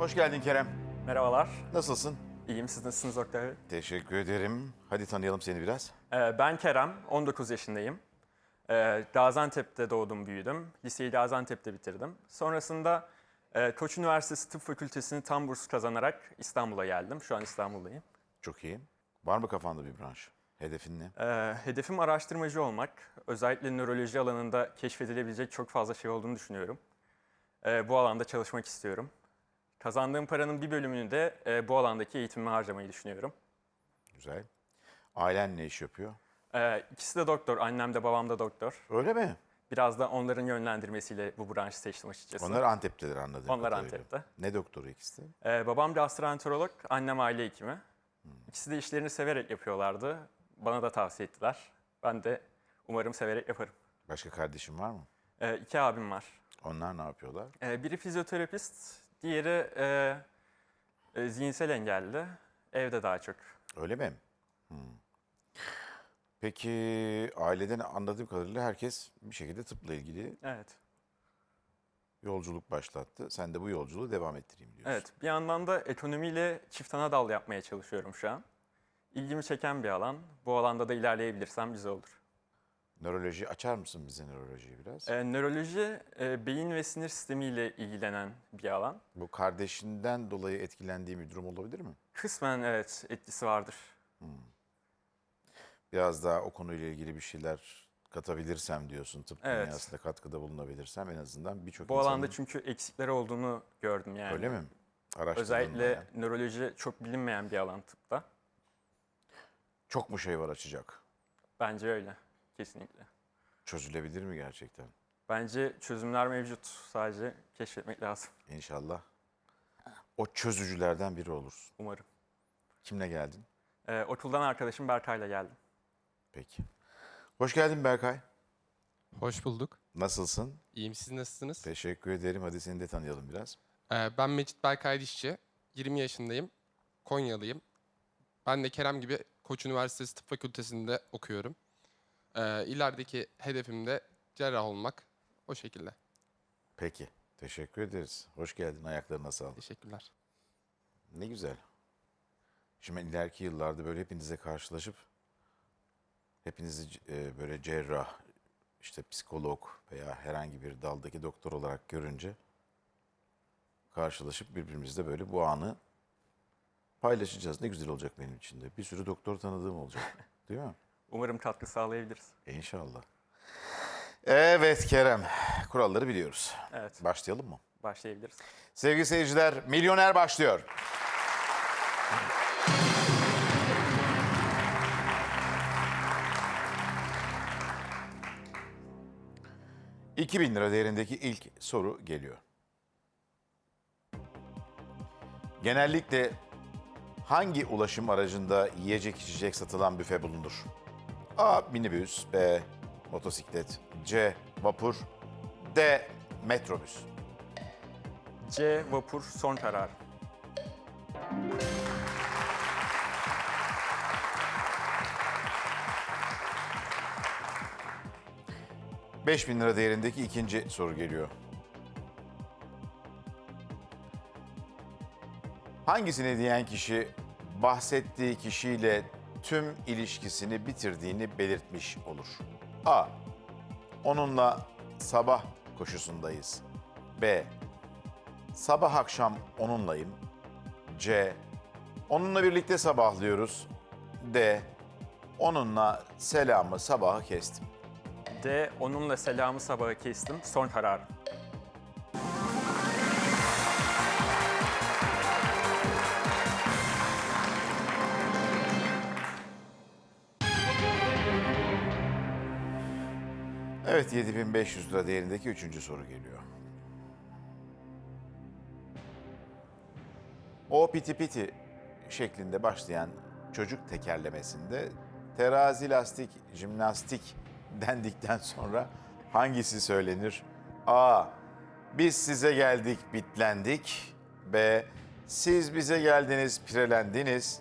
Hoş geldin Kerem. Merhabalar. Nasılsın? İyiyim. Siz nasılsınız Oktay Bey? Teşekkür ederim. Hadi tanıyalım seni biraz. Ee, ben Kerem. 19 yaşındayım. Ee, Gaziantep'te doğdum, büyüdüm. Liseyi Gaziantep'te bitirdim. Sonrasında e, Koç Üniversitesi Tıp Fakültesini tam burs kazanarak İstanbul'a geldim. Şu an İstanbul'dayım. Çok iyi. Var mı kafanda bir branş? Hedefin ne? Ee, hedefim araştırmacı olmak. Özellikle nöroloji alanında keşfedilebilecek çok fazla şey olduğunu düşünüyorum. Ee, bu alanda çalışmak istiyorum. Kazandığım paranın bir bölümünü de e, bu alandaki eğitimime harcamayı düşünüyorum. Güzel. Ailen ne iş yapıyor? Ee, ikisi de doktor. Annem de babam da doktor. Öyle mi? Biraz da onların yönlendirmesiyle bu branşı seçtim açıkçası. Onlar Antep'tedir anladığım Onlar kadarıyla. Antep'te. Ne doktoru ikisi de? Ee, babam gastroenterolog, annem aile hekimi. İkisi de işlerini severek yapıyorlardı. Bana da tavsiye ettiler. Ben de umarım severek yaparım. Başka kardeşin var mı? Ee, iki abim var. Onlar ne yapıyorlar? Ee, biri fizyoterapist, diğeri e, e, zihinsel engelli. Evde daha çok. Öyle mi? Hmm. Peki aileden anladığım kadarıyla herkes bir şekilde tıpla ilgili Evet. yolculuk başlattı. Sen de bu yolculuğu devam ettireyim diyorsun. Evet. Bir yandan da ekonomiyle çift ana dal yapmaya çalışıyorum şu an. İlgimi çeken bir alan. Bu alanda da ilerleyebilirsem güzel olur. Nöroloji açar mısın bize nörolojiyi biraz? Ee, nöroloji e, beyin ve sinir sistemiyle ilgilenen bir alan. Bu kardeşinden dolayı etkilendiği bir durum olabilir mi? Kısmen evet etkisi vardır. Biraz daha o konuyla ilgili bir şeyler katabilirsem diyorsun. Tıp Evet. dünyasında katkıda bulunabilirsem en azından birçok Bu insanın- alanda çünkü eksikleri olduğunu gördüm yani. Öyle mi? Özellikle bayağı. nöroloji çok bilinmeyen bir alan tıpta. Çok mu şey var açacak? Bence öyle. Kesinlikle. Çözülebilir mi gerçekten? Bence çözümler mevcut. Sadece keşfetmek lazım. İnşallah. O çözücülerden biri olursun. Umarım. Kimle geldin? Ee, okuldan arkadaşım Berkay'la geldim. Peki. Hoş geldin Berkay. Hoş bulduk. Nasılsın? İyiyim siz nasılsınız? Teşekkür ederim. Hadi seni de tanıyalım biraz. Ee, ben Mecit Berkay Dişçi. 20 yaşındayım. Konyalıyım. Ben de Kerem gibi Koç Üniversitesi Tıp Fakültesi'nde okuyorum. Ee, ilerideki hedefim de cerrah olmak. O şekilde. Peki. Teşekkür ederiz. Hoş geldin. Ayaklarına sağlık. Teşekkürler. Ne güzel. Şimdi ileriki yıllarda böyle hepinize karşılaşıp hepinizi e, böyle cerrah, işte psikolog veya herhangi bir daldaki doktor olarak görünce karşılaşıp birbirimizle böyle bu anı paylaşacağız. Ne güzel olacak benim için de. Bir sürü doktor tanıdığım olacak. Değil mi? Umarım katkı sağlayabiliriz. İnşallah. Evet Kerem, kuralları biliyoruz. Evet. Başlayalım mı? Başlayabiliriz. Sevgili seyirciler, Milyoner başlıyor. ...2000 lira değerindeki ilk soru geliyor. Genellikle hangi ulaşım aracında yiyecek içecek satılan büfe bulunur? A. Minibüs B. Motosiklet C. Vapur D. Metrobüs C. Vapur son karar. Beş bin lira değerindeki ikinci soru geliyor. Hangisini diyen kişi bahsettiği kişiyle tüm ilişkisini bitirdiğini belirtmiş olur? A. Onunla sabah koşusundayız. B. Sabah akşam onunlayım. C. Onunla birlikte sabahlıyoruz. D. Onunla selamı sabahı kestim. D. Onunla selamı sabahı kestim. Son karar. Evet 7500 lira değerindeki üçüncü soru geliyor. O piti piti şeklinde başlayan çocuk tekerlemesinde terazi lastik jimnastik dendikten sonra hangisi söylenir? A. Biz size geldik bitlendik. B. Siz bize geldiniz pirelendiniz.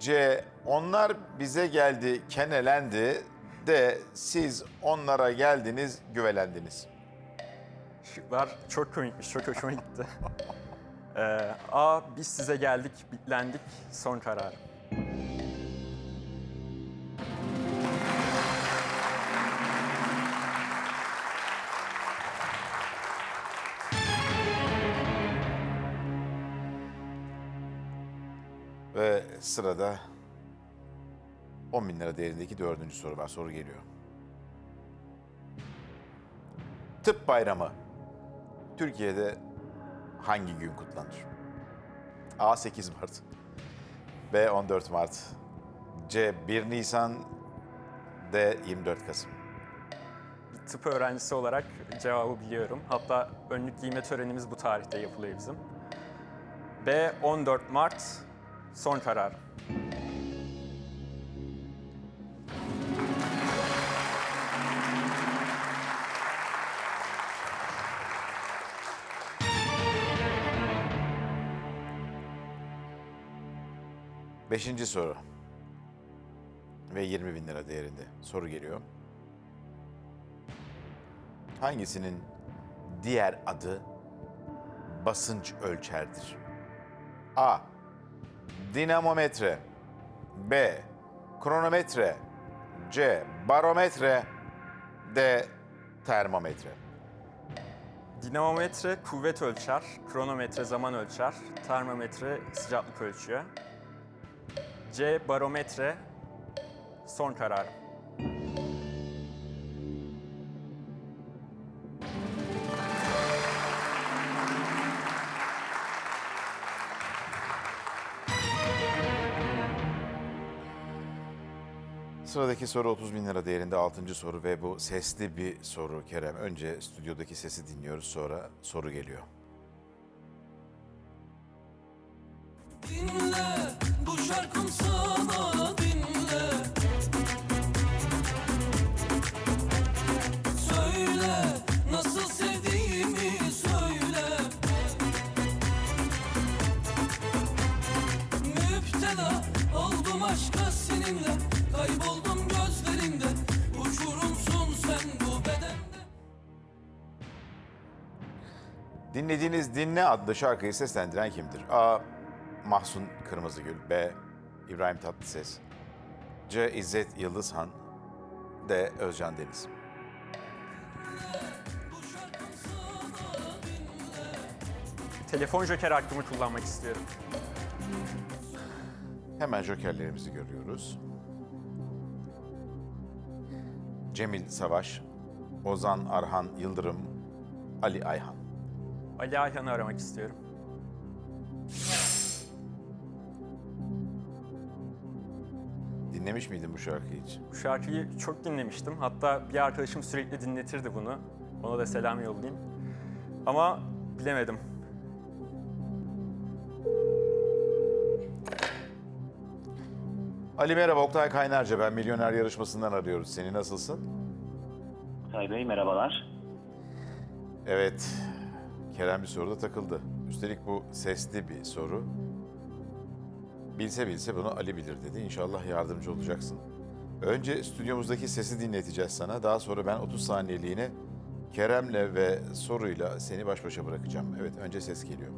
C. Onlar bize geldi kenelendi. D. Siz onlara geldiniz güvelendiniz. Şıklar çok komikmiş. Çok hoşuma gitti. Ee, A. Biz size geldik, bitlendik, son karar. Ve sırada 10 bin lira değerindeki dördüncü soru var. Soru geliyor. Tıp bayramı Türkiye'de hangi gün kutlanır? A 8 Mart, B 14 Mart, C 1 Nisan, D 24 Kasım. Tıp öğrencisi olarak cevabı biliyorum. Hatta önlük giyme törenimiz bu tarihte yapılıyor bizim. B. 14 Mart, son karar. Beşinci soru. Ve 20 bin lira değerinde soru geliyor. Hangisinin diğer adı basınç ölçerdir? A. Dinamometre B. Kronometre C. Barometre D. Termometre Dinamometre kuvvet ölçer, kronometre zaman ölçer, termometre sıcaklık ölçüyor. C. Barometre, son karar. Sıradaki soru 30 bin lira değerinde 6. soru ve bu sesli bir soru Kerem. Önce stüdyodaki sesi dinliyoruz sonra soru geliyor. Dinlediğiniz Dinle adlı şarkıyı seslendiren kimdir? A. Mahsun Kırmızıgül B. İbrahim Tatlıses C. İzzet Yıldızhan D. Özcan Deniz Telefon joker hakkımı kullanmak istiyorum. Hemen jokerlerimizi görüyoruz. Cemil Savaş, Ozan Arhan Yıldırım, Ali Ayhan. Ali Ayhan'ı aramak istiyorum. Dinlemiş miydin bu şarkıyı hiç? Bu şarkıyı çok dinlemiştim. Hatta bir arkadaşım sürekli dinletirdi bunu. Ona da selam yollayayım. Ama bilemedim. Ali merhaba, Oktay Kaynarca. Ben Milyoner Yarışması'ndan arıyoruz. Seni nasılsın? Say Bey merhabalar. Evet, Kerem bir soruda takıldı. Üstelik bu sesli bir soru. Bilse bilse bunu Ali bilir dedi. İnşallah yardımcı olacaksın. Önce stüdyomuzdaki sesi dinleteceğiz sana. Daha sonra ben 30 saniyeliğine Kerem'le ve soruyla seni baş başa bırakacağım. Evet, önce ses geliyor.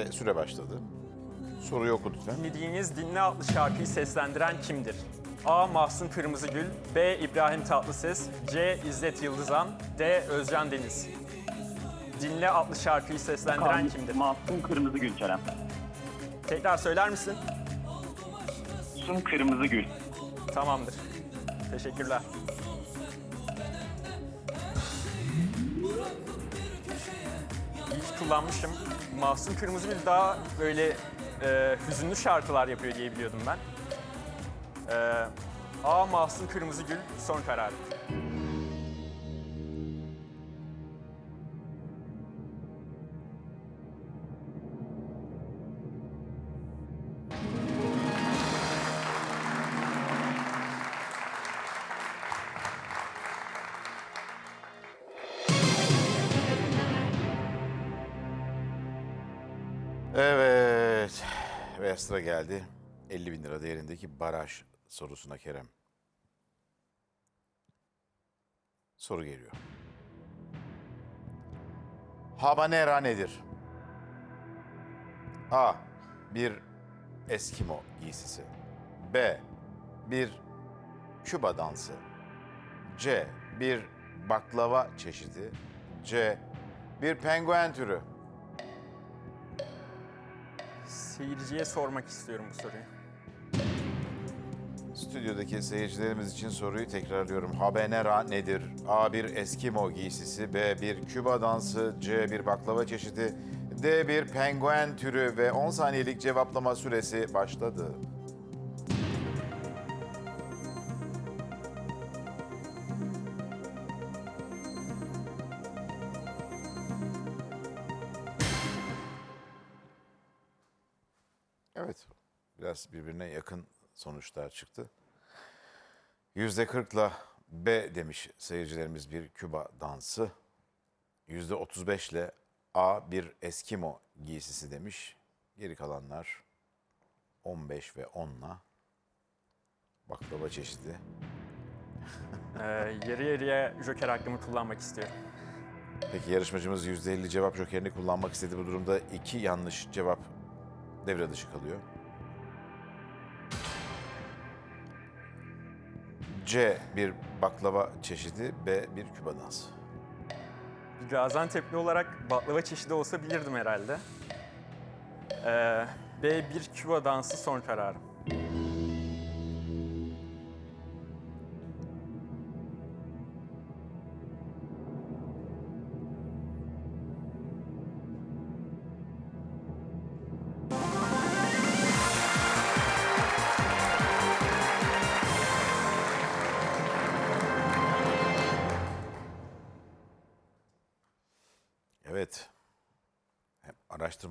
Ve süre başladı. Soruyu oku lütfen. Dinlediğiniz Dinle adlı şarkıyı seslendiren kimdir? A. Mahsun Kırmızıgül B. İbrahim Tatlıses C. İzzet Yıldızan D. Özcan Deniz Dinle adlı şarkıyı seslendiren kimdir? Masum Kırmızı Gül Kerem. Tekrar söyler misin? Masum Kırmızı Gül. Tamamdır. Teşekkürler. Kullanmışım. Mahsun Kırmızıgül daha böyle e, hüzünlü şarkılar yapıyor diye biliyordum ben. E, A. Mahsun Kırmızıgül son karar. Sıra geldi 50 bin lira değerindeki baraj sorusuna Kerem. Soru geliyor. Habanera nedir? A. Bir Eskimo giysisi. B. Bir Küba dansı. C. Bir baklava çeşidi. C. Bir penguen türü. Seyirciye sormak istiyorum bu soruyu. Stüdyodaki seyircilerimiz için soruyu tekrarlıyorum. Habanera nedir? A. Bir Eskimo giysisi. B. Bir Küba dansı. C. Bir baklava çeşidi. D. Bir penguen türü ve 10 saniyelik cevaplama süresi başladı. Birbirine yakın sonuçlar çıktı. Yüzde kırkla B demiş seyircilerimiz bir Küba dansı. Yüzde otuz beşle A bir Eskimo giysisi demiş. Geri kalanlar 15 ve 10'la baklava çeşidi. Ee, yarı yarıya joker hakkımı kullanmak istiyorum. Peki yarışmacımız %50 cevap jokerini kullanmak istedi. Bu durumda iki yanlış cevap devre dışı kalıyor. C bir baklava çeşidi, B bir Küba dansı. Gaziantep'li olarak baklava çeşidi olsa bilirdim herhalde. Ee, B bir Küba dansı son kararım.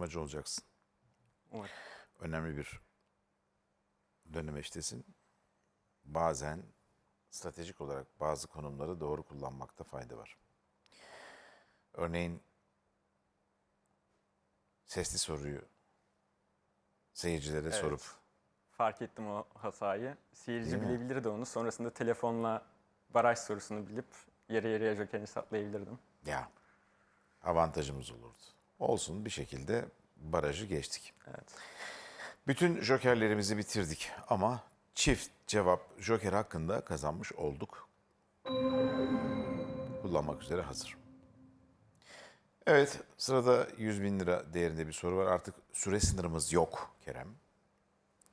Araştırmacı olacaksın. Umarım. Önemli bir dönemeçtesin. Bazen stratejik olarak bazı konumları doğru kullanmakta fayda var. Örneğin sesli soruyu seyircilere Evet. sorup Fark ettim o hatayı. Seyirci Değil mi? bilebilirdi onu. Sonrasında telefonla baraj sorusunu bilip yarı yarıya jokerini saplayabilirdim. ya avantajımız olurdu. Olsun bir şekilde barajı geçtik. Evet. Bütün jokerlerimizi bitirdik ama çift cevap joker hakkında kazanmış olduk. Kullanmak üzere hazır. Evet sırada 100 bin lira değerinde bir soru var. Artık süre sınırımız yok Kerem.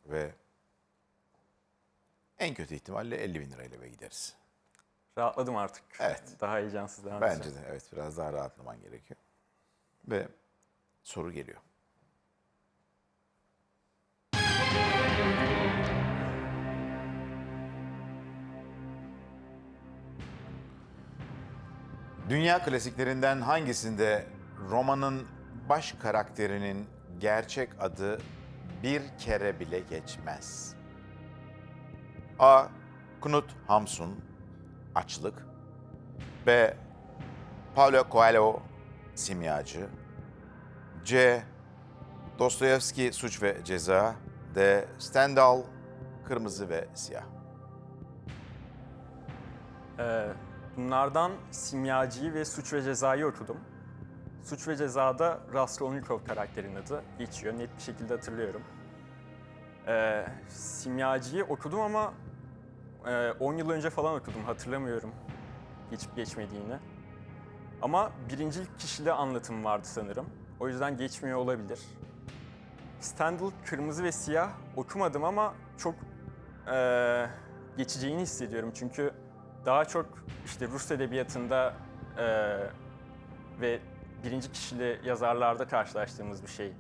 Ve en kötü ihtimalle 50 bin lirayla eve gideriz. Rahatladım artık. Evet. Daha heyecansız devam Bence de evet biraz daha rahatlaman gerekiyor. Ve soru geliyor. Dünya klasiklerinden hangisinde romanın baş karakterinin gerçek adı bir kere bile geçmez? A. Knut Hamsun, açlık. B. Paulo Coelho, simyacı. C. Dostoyevski, suç ve ceza. D. Stendhal, kırmızı ve siyah. Ee, bunlardan Simyacı'yı ve Suç ve Ceza'yı okudum. Suç ve Ceza'da Raskolnikov karakterinin adı geçiyor. Net bir şekilde hatırlıyorum. Ee, Simyacı'yı okudum ama e, 10 yıl önce falan okudum. Hatırlamıyorum geçip geçmediğini. Ama birincil kişili anlatım vardı sanırım. O yüzden geçmiyor olabilir. Stendhal Kırmızı ve Siyah okumadım ama çok e, geçeceğini hissediyorum. Çünkü daha çok işte Rus edebiyatında e, ve birinci kişili yazarlarda karşılaştığımız bir şey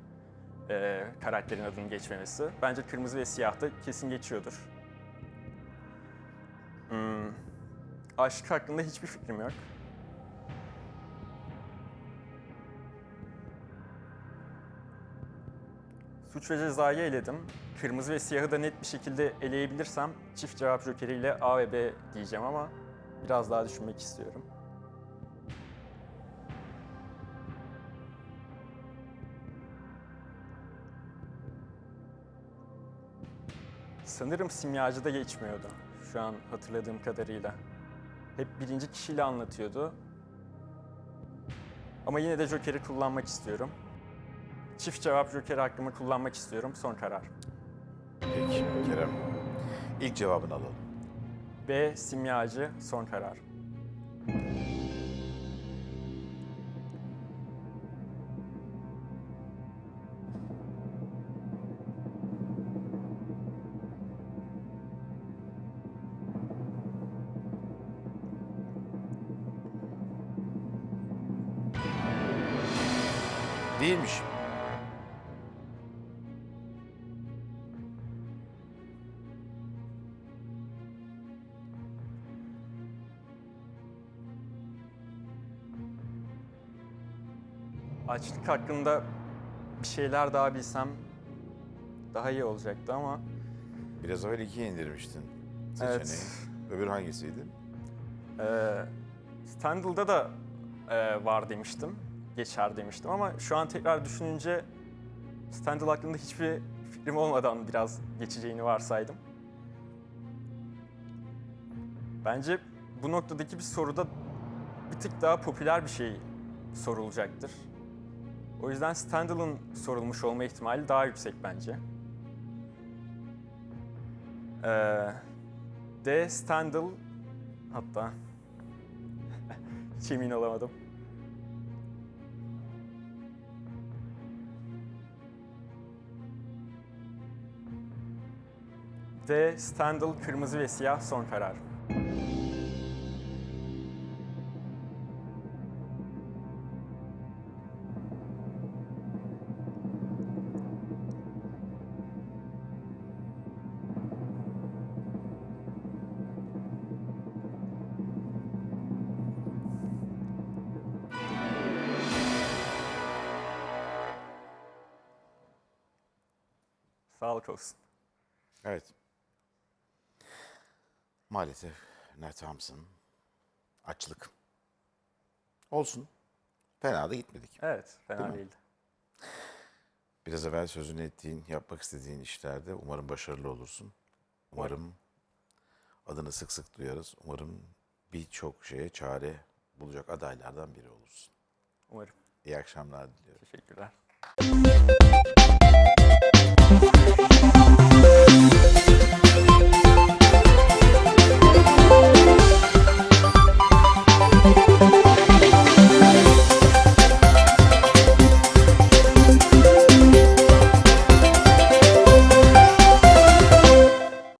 e, karakterin adının geçmemesi. Bence Kırmızı ve Siyah'ta kesin geçiyordur. Hmm, aşk hakkında hiçbir fikrim yok. Suç ve cezayı eledim. Kırmızı ve siyahı da net bir şekilde eleyebilirsem çift cevap jokeriyle A ve B diyeceğim ama biraz daha düşünmek istiyorum. Sanırım simyacıda geçmiyordu. Şu an hatırladığım kadarıyla. Hep birinci kişiyle anlatıyordu. Ama yine de Joker'i kullanmak istiyorum. Çift cevap Joker hakkımı kullanmak istiyorum. Son karar. Peki Kerem. İlk cevabını alalım. B. Simyacı. Son karar. Açlık hakkında bir şeyler daha bilsem daha iyi olacaktı ama Biraz evvel ikiye indirmiştin seçeneği. Evet. Öbür hangisiydi? Ee, Stendhal'da da e, var demiştim. Geçer demiştim ama şu an tekrar düşününce Stendhal hakkında hiçbir fikrim olmadan biraz geçeceğini varsaydım. Bence bu noktadaki bir soruda bir tık daha popüler bir şey sorulacaktır. O yüzden Stendhal'ın sorulmuş olma ihtimali daha yüksek bence. Ee, D. Stendhal hatta hiç emin olamadım. D. Stendhal kırmızı ve siyah son karar. Sağlık olsun. Evet. Maalesef Nat Thompson. Açlık. Olsun. Fena da gitmedik. Evet, fena Değil mi? değildi. Biraz evvel sözünü ettiğin, yapmak istediğin işlerde umarım başarılı olursun. Umarım adını sık sık duyarız. Umarım birçok şeye çare bulacak adaylardan biri olursun. Umarım. İyi akşamlar diliyorum. Teşekkürler. Thank you.